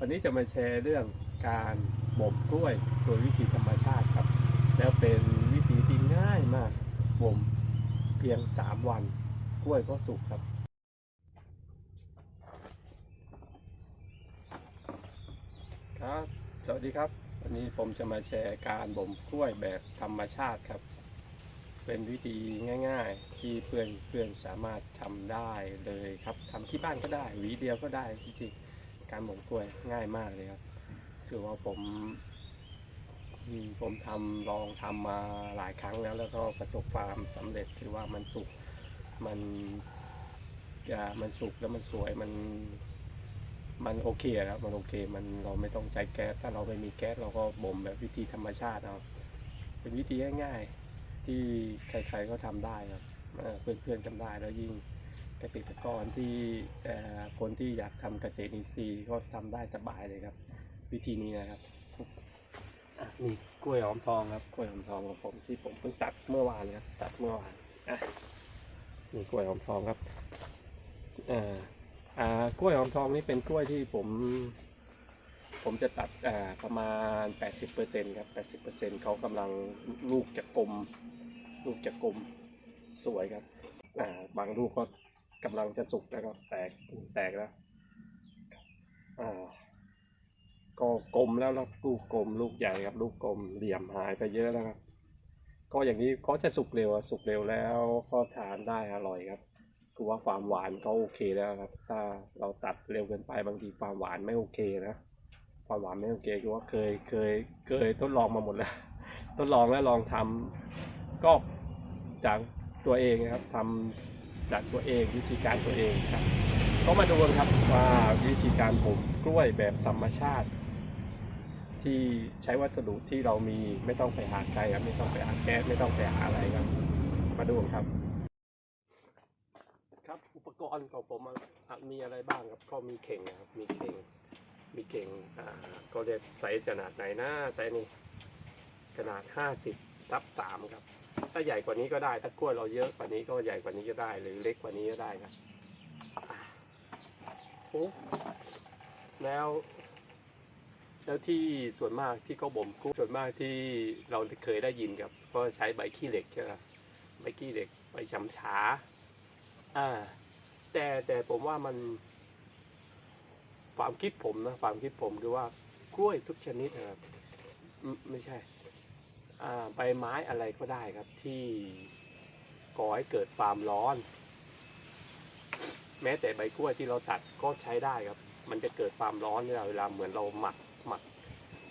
วันนี้จะมาแชร์เรื่องการบ่มกล้วยโดยวิธีธรรมชาติครับ แล้วเป็นวิธีที่ง่ายมากบ่มเพียงสามวันกล้วยก็สุกครับ ครับ สวัสดีครับ วันนี้ผมจะมาแชร์การบ่มกล้วยแบบธรรมชาติครับ เป็นวิธีง่าย ๆ ที่เพื่อนเพื่อนสามารถทำได้เลยครับทำที่บ้านก็ได้หวีเดียวก็ได้จริงๆ การบ่มกล้วยง่ายมากเลยครับ คือว่าผมผมทำลองทำมาหลายครั้งแล้ว แล้วก็ประสบความสำเร็จคือว่ามันสุกมันอ่ามันสุกแล้วมันสวยมัน มันโอเคครับมันโอเค มันเราไม่ต้องใช้แก๊สถ้าเราไม่มีแก๊สเราก็บ่มแบบวิธีธรรมชาติเอาเป็นวิธีง่ายๆที่ใครๆก็ทำได้ครับเอ่อเพื่อนๆทำได้แล้วยิ่ง เกษตรกรที่เอ่อคนที่อยากทำเกษตรอินทรีย์ก็ทำได้สบายเลยครับ วิธีนี้นะครับอะนี่กล้วยหอมทองครับกล้วยหอมทองของผมที่ผมเพิ่งตัดเมื่อวานครับตัดเมื่อวานอะนี่กล้วยหอมทองครับอ่าอ่ากล้วยหอมทองนี่เป็นกล้วยที่ผม ผมจะตัดอ่าประมาณแปดสิบเปอร์เซ็นครับแปดสิบเปอร์เซ็นเขากำลังลูกจะกลม ลูกจะกลมสวยครับอ่าบางลูกก็ กำลังจะสุกแล้วก็แตกแตกแล้วอ่าก็กลมแล้วแล้วลูกกลมลูกใหญ่ครับ ลูกกลมเหลี่ยมหายไปเยอะแล้วครับ ก็อย่างนี้เขาจะสุกเร็วสุกเร็วแล้วก็ทานได้อร่อยครับคือว่าความหวานก็โอเคแล้วครับ ถ้าเราตัดเร็วเกินไปบางทีความหวานไม่โอเคนะความหวานไม่โอเคคือว่าเคยเคยเคยทดลองมาหมดแล้ว ทดลองแล้วลองทำก็จากตัวเองนะครับทำ จากตัวเองวิธีการตัวเองครับ ก็มาดูกันครับว่าวิธีการผมกล้วยแบบธรรมชาติ ที่ใช้วัสดุที่เรามีไม่ต้องไปหาไกลครับไม่ต้องไปหาแก๊สไม่ต้องไปหาอะไรครับ มาดูกันครับ ครับอุปกรณ์ของผมมีอะไรบ้างครับก็มีเข่งนะครับมีเข่งมีเข่งอ่าก็เรียกไซส์ขนาดไหนนะไซส์นี้ขนาดห้าสิบทับสามครับ ถ้าใหญ่กว่านี้ก็ได้ ถ้ากล้วยเราเยอะกว่านี้ก็ใหญ่กว่านี้ก็ได้ หรือเล็กกว่านี้ก็ได้ครับโอ้แล้วแล้วที่ส่วนมากที่เขาบ่มกุ้งส่วนมากที่เราเคยได้ยินครับ ก็ใช้ใบขี้เหล็กใช่ไหมครับใบขี้เหล็กใบฉำฉา อ่า แต่แต่ผมว่ามัน ความคิดผมนะความคิดผมคือว่ากล้วยทุกชนิดนะครับอืมไม่ใช่ ใบไม้อะไรก็ได้ครับที่ก่อให้เกิดความร้อน แม้แต่ใบกล้วยที่เราตัดก็ใช้ได้ครับ มันจะเกิดความร้อนเวลาเวลาเหมือนเราหมักหมัก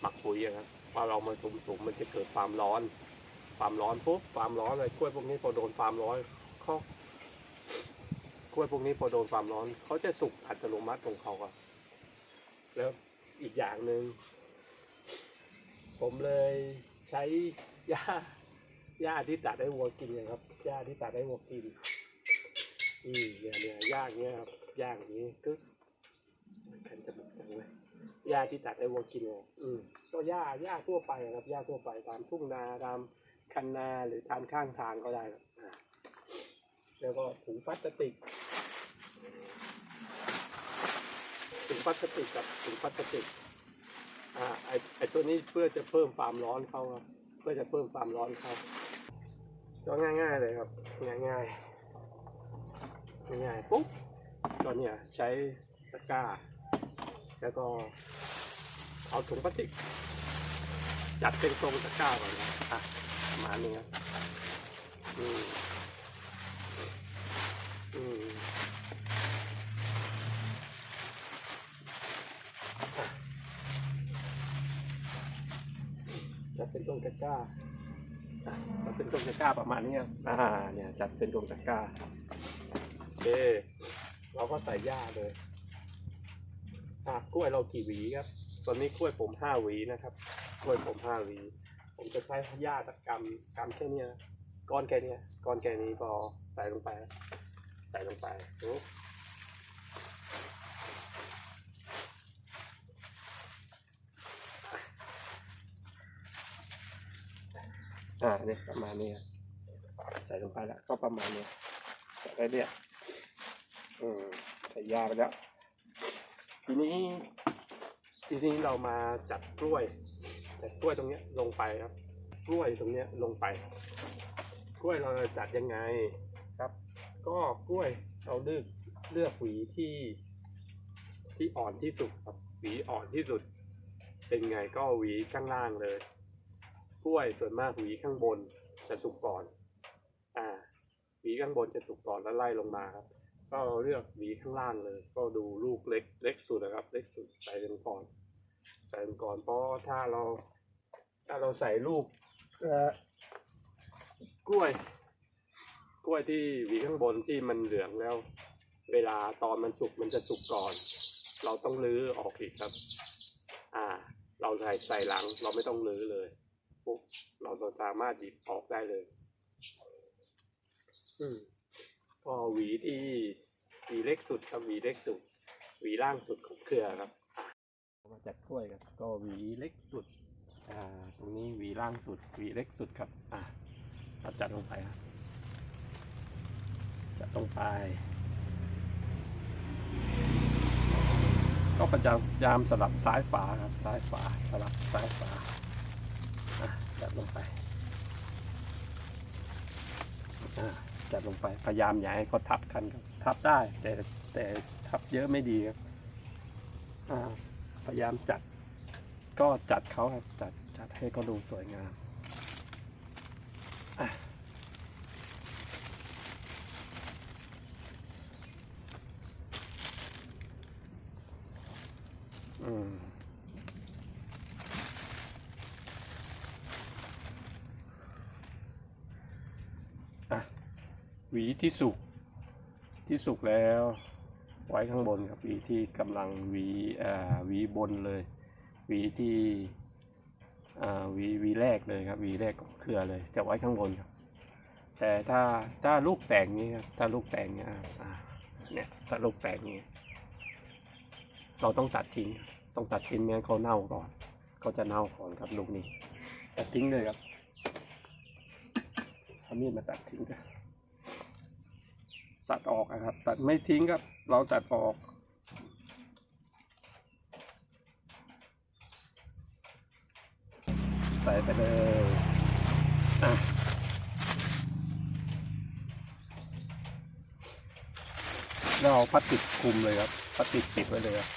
หมักปุ๋ยครับพอเรามาสุมๆมันจะเกิดความร้อน ความร้อนปุ๊บความร้อนเลยกล้วยพวกนี้พอโดนความร้อนเขากล้วยพวกนี้พอโดนความร้อนเขาจะสุกอัตโนมัติของเขาอะแล้วอีกอย่างหนึ่งผมเลย ใช้หญ้าหญ้าที่ตัดให้วัวกินนะครับหญ้าที่ตัดให้วัวกินอืมเนี่ยเนี่ยหญ้าอย่างเงี้ยครับหญ้าอย่างนี้ก็ขันจมูกจังเลยหญ้าที่ตัดให้วัวกินเนี่ยอืมก็หญ้าหญ้าทั่วไปครับหญ้าทั่วไปตามทุ่งนาตามคันนาหรือตามข้างทางก็ได้ครับแล้วก็ถุงพลาสติกถุงพลาสติกกับถุงพลาสติก อ่าไอไอตัวนี้เพื่อจะเพิ่มความร้อนเขาครับเพื่อจะเพิ่มความร้อนเขาก็ง่าย ๆ เลยครับ ง่ายๆง่ายๆปุ๊บก็เนี่ยใช้ตะกร้า แล้วก็เอาถุงพลาสติก จัดเป็นทรงตะกร้าก่อนนะอะประมาณนี้ครับอืมอืมจัด เป็นทรงตะกร้าอะจัดเป็นทรงตะกร้าประมาณนี้ครับอ่า เนี่ยจัดเป็นทรงตะกร้าโอเคเราก็ใส่หญ้าเลยอะกล้วยเรากี่หวีครับ ตอนนี้กล้วยผมห้าหวีนะครับ กล้วยผมห้าหวี ผมจะใช้หญ้าตะกำกำแค่เนี้ยก้อนแค่เนี้ยก้อนแค่นี้พอใส่ลงไป ใส่ลงไป อ่าเนี่ยประมาณนี้ใส่ลงไปแล้วก็ประมาณนี้ใส่ไปเนี่ยอืมใส่ยาไปแล้ว ทีนี้ ทีนี้เรามาจัดกล้วยแต่กล้วยตรงเนี้ยลงไปครับ กล้วยตรงเนี้ยลงไป กล้วยเราจะจัดยังไงครับ ก็กล้วยเราเลือกเลือกหวีที่ที่อ่อนที่สุดครับหวีอ่อนที่สุด เป็นไงก็หวีข้างล่างเลย กล้วยส่วนมากหวีข้างบนจะสุกก่อน อ่าหวีข้างบนจะสุกก่อนแล้วไล่ลงมาครับ ก็เลือกหวีข้างล่างเลย ก็ดูลูกเล็กเล็กสุดนะครับ เล็กสุดใส่ลงก่อน ใส่ลงก่อนเพราะถ้าเรา ถ้าเราใส่ลูกเอ่อกล้วย กล้วยที่หวีข้างบนที่มันเหลืองแล้ว เวลาตอนมันสุกมันจะสุกก่อน เราต้องรื้อออกอีกครับ อ่า เราใส่ใส่หลังเราไม่ต้องรื้อเลย ปุ๊บเราสามารถหยิบออกได้เลย อืมก็หวีที่หวีเล็กสุดครับหวีเล็กสุดหวีล่างสุดของเครือครับอะมาจากกล้วยครับก็หวีเล็กสุด อ่า ตรงนี้หวีล่างสุดหวีเล็กสุดครับ อ่าเราจัดลงไปครับจัดลงไป ก็พยายามสลับซ้ายฝาครับซ้ายฝาสลับซ้ายฝาอะ จัดลงไปอะจัดลงไป พยายามอย่าให้เขาทับกันครับ ทับได้ แต่แต่ทับเยอะไม่ดีครับอ่าพยายามจัด ก็จัดเขาครับจัดจัดให้เขาดูสวยงามอืม อะ หวีที่สุกที่สุกแล้ว ไว้ข้างบนครับหวีที่กำลังหวีอ่าหวีบนเลย หวีที่อ่าหวีหวีแรกเลยครับหวีแรกของเครือเลย จะไว้ข้างบนครับ แต่ถ้าถ้าลูกแตกนี้ครับถ้าลูกแตกเนี้ยอ่าเนี่ยถ้าลูกแตกนี้เราต้องตัดทิ้ง ต้องตัดทิ้งไม่งั้นเขาเน่าก่อนเขาจะเน่าก่อนครับลูกนี้ ตัดทิ้งเลยครับเอามีดมาตัดทิ้งกัน ตัดออกนะครับ ตัดไม่ทิ้งครับ เราตัดออก ใส่ไปเลยอะแล้วเอาพลาสติกคลุมเลยครับพลาสติกปิดไว้เลยครับ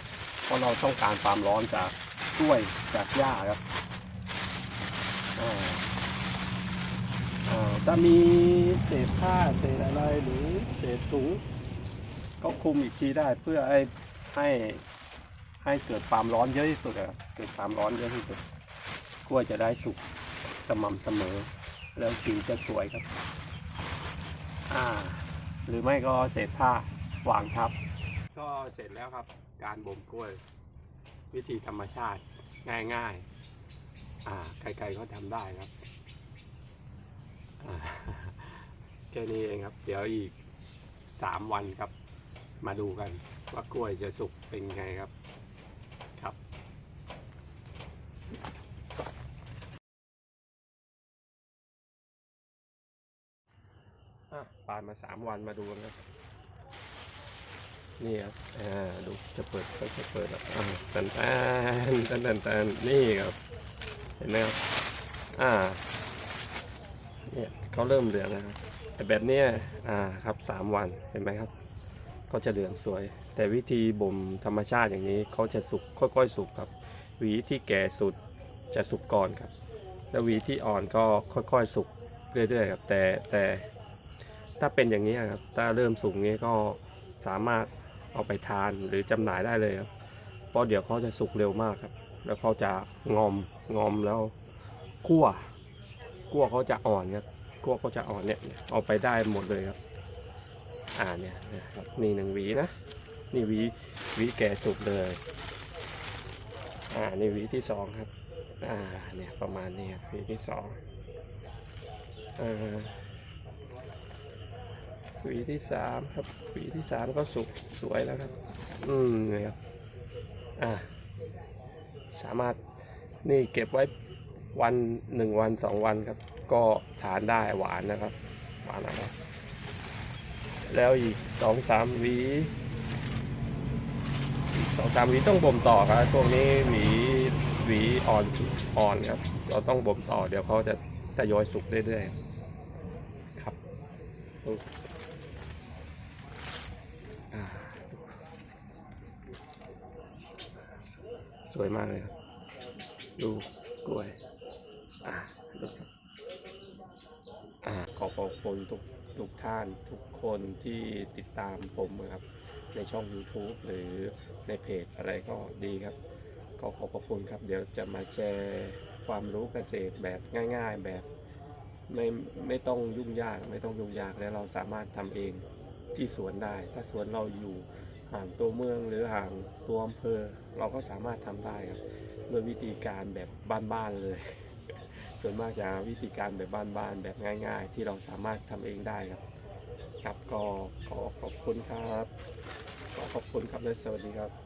เพราะเราต้องการความร้อนจากกล้วยจากหญ้าครับอ่าอ่า ถ้ามีเศษผ้าเศษอะไรหรือเศษถุงก็คลุมอีกทีได้เพื่อให้ให้ให้เกิดความร้อนเยอะที่สุดอะครับเกิดความร้อนเยอะที่สุดกล้วยจะได้สุกสม่ำเสมอ แล้วสีจะสวยครับ อ่า หรือไม่ก็เศษผ้าวางทับ ก็เสร็จแล้วครับ การบ่มกล้วย วิธีธรรมชาติง่ายๆ อ่าใครๆก็ทำได้ครับ แค่นี้เองครับ เดี๋ยวอีกสามวันครับ มาดูกัน ว่ากล้วยจะสุกเป็นไงครับ ครับอะผ่านมาสามวันมาดูกันครับนี่ครับอ่าดูจะเปิดก็จะเปิดแล้วอ่าตันตันตันตันตันนี่ครับ เห็นไหมครับ อ่า เนี่ยเขาเริ่มเหลืองนะครับแต่แบบนี้อ่าครับสามวันเห็นไหมครับ ก็จะเหลืองสวย แต่วิธีบ่มธรรมชาติอย่างนี้เขาจะสุกค่อยๆ สุกครับ หวีที่แก่สุดจะสุกก่อนครับ แล้วหวีที่อ่อนก็ค่อยๆ สุกเรื่อยๆครับแต่แต่ถ้าเป็นอย่างนี้ครับ ถ้าเริ่มสุกนี้ก็สามารถเอาไปทานหรือจำหน่ายได้เลยครับ เพราะเดี๋ยวเขาจะสุกเร็วมากครับ แล้วเขาจะงอมงอมแล้วคั่วกั้วเขาจะอ่อนครับ กั้วเขาจะอ่อนเนี่ยเอาไปได้หมดเลยครับ อ่าเนี่ยนะครับนี่หนึ่งหวีนะนี่หวีหวีแก่สุดเลย อ่านี่หวีที่สองครับ อ่าเนี่ยประมาณนี้ครับหวีที่สองอ่าหวีที่สามครับหวีที่สามก็สุกสวยแล้วครับ อืมเนี่ยครับอ่าสามารถนี่เก็บไว้วันหนึ่งวันสองวันครับ ก็ทานได้หวานนะครับ หวานนะครับ แล้วอีกสองสามหวีสองสามหวีต้องบ่มต่อครับช่วงนี้หวีหวีอ่อนอ่อนครับ เราต้องบ่มต่อ เดี๋ยวเขาจะทยอยสุกเรื่อยๆครับอ่าสวยมากเลยครับ ดูกล้วย อ่า อขอขอบคุณทุกทุกท่านทุกคนที่ติดตามผมครับ ในช่อง YouTube หรือในเพจอะไรก็ดีครับก็ขอบพระคุณครับ เดี๋ยวจะมาแชร์ความรู้เกษตรแบบง่าย ๆ แบบไม่ไม่ต้องยุ่งยากไม่ต้องยุ่งยากแล้วเราสามารถทำเองที่สวนได้ ถ้าสวนเราอยู่ห่างตัวเมืองหรือห่างตัวอำเภอ เราก็สามารถทำได้ครับด้วยวิธีการแบบบ้านๆเลย ส่วนมากจะวิธีการแบบบ้านๆแบบง่าย ๆ ที่เราสามารถทำเองได้ครับ ครับก็ขอขอบคุณครับ ขอขอบคุณครับและสวัสดีครับ